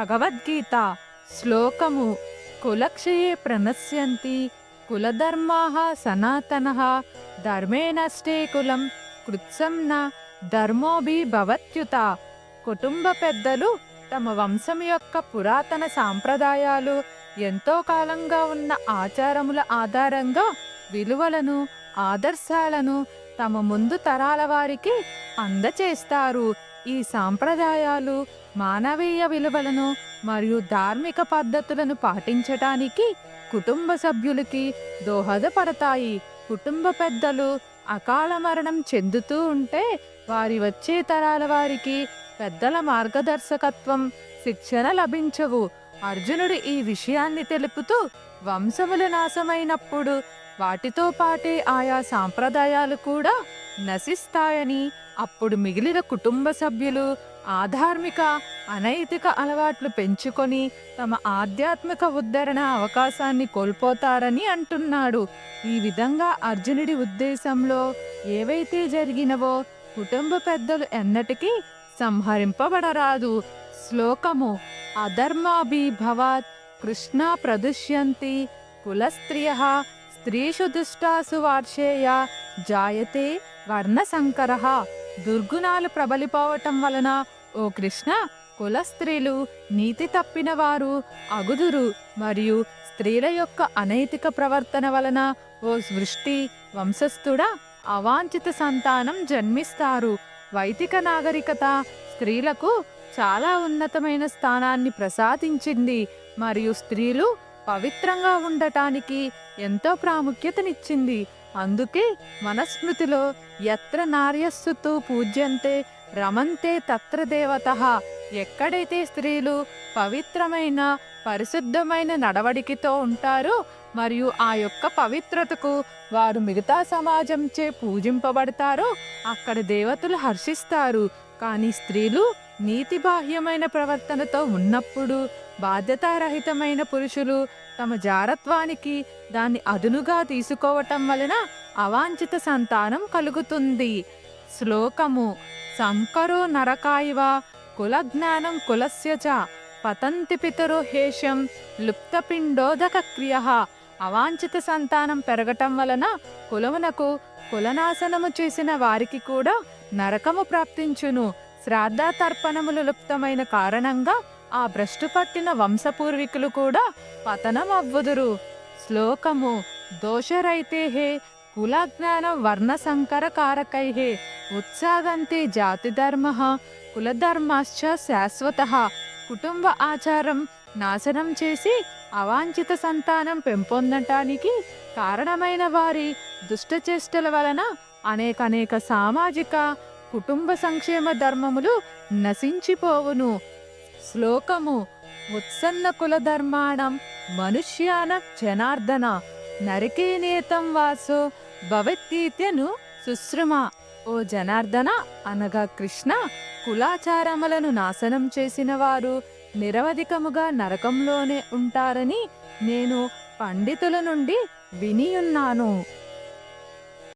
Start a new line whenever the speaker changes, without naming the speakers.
భగవద్గీత శ్లోకము. కులక్షయే ప్రణశ్యంతి కులధర్మాः సనాతనः ధర్మే నష్టే కులం కృత్సం న ధర్మోభి భవత్యుత కుటుంబ పెద్దలు తమ వంశం యొక్క పురాతన సాంప్రదాయాలు ఎంతో కాలంగా ఉన్న ఆచారముల ఆధారంగా విలువలను ఆదర్శాలను తమ ముందు తరాల వారికి అందచేస్తారు. ఈ సాంప్రదాయాలు మానవీయ విలువలను మరియు ధార్మిక పద్ధతులను పాటించటానికి కుటుంబ సభ్యులకి దోహదపడతాయి. కుటుంబ పెద్దలు అకాల మరణం చెందుతూ ఉంటే వారి వచ్చే తరాల వారికి పెద్దల మార్గదర్శకత్వం శిక్షణ లభించవు. అర్జునుడు ఈ విషయాన్ని తెలుపుతూ వంశములు నాశమైనప్పుడు వాటితో పాటే ఆయా సాంప్రదాయాలు కూడా నశిస్తాయని అప్పుడు మిగిలిన కుటుంబ సభ్యులు ఆధార్మిక అనైతిక అలవాట్లు పెంచుకొని తమ ఆధ్యాత్మిక ఉద్ధరణ అవకాశాన్ని కోల్పోతారని అంటున్నాడు. ఈ విధంగా అర్జునుడి ఉద్దేశంలో ఏవైతే జరిగినవో కుటుంబ పెద్దలు ఎన్నటికీ సంహరింపబడరాదు. శ్లోకము అధర్మాభిభవాత్ కృష్ణ ప్రదుష్యంతి కులస్త్రియ స్త్రీషు దుష్టాసు వార్షేయ జాయతే వర్ణశంకర. దుర్గుణాలు ప్రబలిపోవటం వలన ఓ కృష్ణ కుల స్త్రీలు నీతి తప్పిన వారు అగుదురు మరియు స్త్రీల యొక్క అనైతిక ప్రవర్తన వలన ఓ సృష్టి వంశస్థుడా అవాంఛిత సంతానం జన్మిస్తారు. వైదిక నాగరికత స్త్రీలకు చాలా ఉన్నతమైన స్థానాన్ని ప్రసాదించింది మరియు స్త్రీలు పవిత్రంగా ఉండటానికి ఎంతో ప్రాముఖ్యతనిచ్చింది. అందుకే మనస్మృతిలో ఎత్ర నార్యస్సుతో పూజ్యంతే రమంతే తత్ర దేవత. ఎక్కడైతే స్త్రీలు పవిత్రమైన పరిశుద్ధమైన నడవడికతో ఉంటారో మరియు ఆ యొక్క పవిత్రతకు వారు మిగతా సమాజంచే పూజింపబడతారో అక్కడ దేవతలు హర్షిస్తారు. కానీ స్త్రీలు నీతిబాహ్యమైన ప్రవర్తనతో ఉన్నప్పుడు బాధ్యతారహితమైన పురుషులు తమ జారత్వానికి దాన్ని అదునుగా తీసుకోవటం వలన అవాంఛిత సంతానం కలుగుతుంది. శ్లోకము సంకరో నరకాయివ కులజ్ఞానం కులస్య చ పతంతి పితరో హేషం లుప్తపిండోదక క్రియ. అవాంఛిత సంతానం పెరగటం వలన కులమునకు కులనాశనము చేసిన వారికి కూడా నరకము ప్రాప్తించును. శ్రాద్ధ తర్పణములు లుప్తమైన కారణంగా ఆ భ్రష్టు పట్టిన వంశపూర్వీకులు కూడా పతనం అవ్వుదురు శ్లోకము దోషరైతే హే కులజ్ఞానం వర్ణసంకర కారకై ఉత్సాగంతే జాతి ధర్మ కులధర్మాశ్చ శాశ్వత కుటుంబ ఆచారం నాశనం చేసి అవాంఛిత సంతానం పెంపొందటానికి కారణమైన వారి దుష్టచేష్టల వలన అనేక అనేక సామాజిక కుటుంబ సంక్షేమ ధర్మములు నశించిపోవును. శ్లోకము ఉత్సన్న కుల ధర్మాణం మనుష్యాన జనార్దన నరికేనేతం వాసో భవత్తీత్యను సుశ్రుమ. ఓ జనార్దన అనగా కృష్ణ కులాచారములను నాశనం చేసిన వారు నిరవధికముగా నరకంలోనే ఉంటారని నేను పండితుల నుండి వినియున్నాను.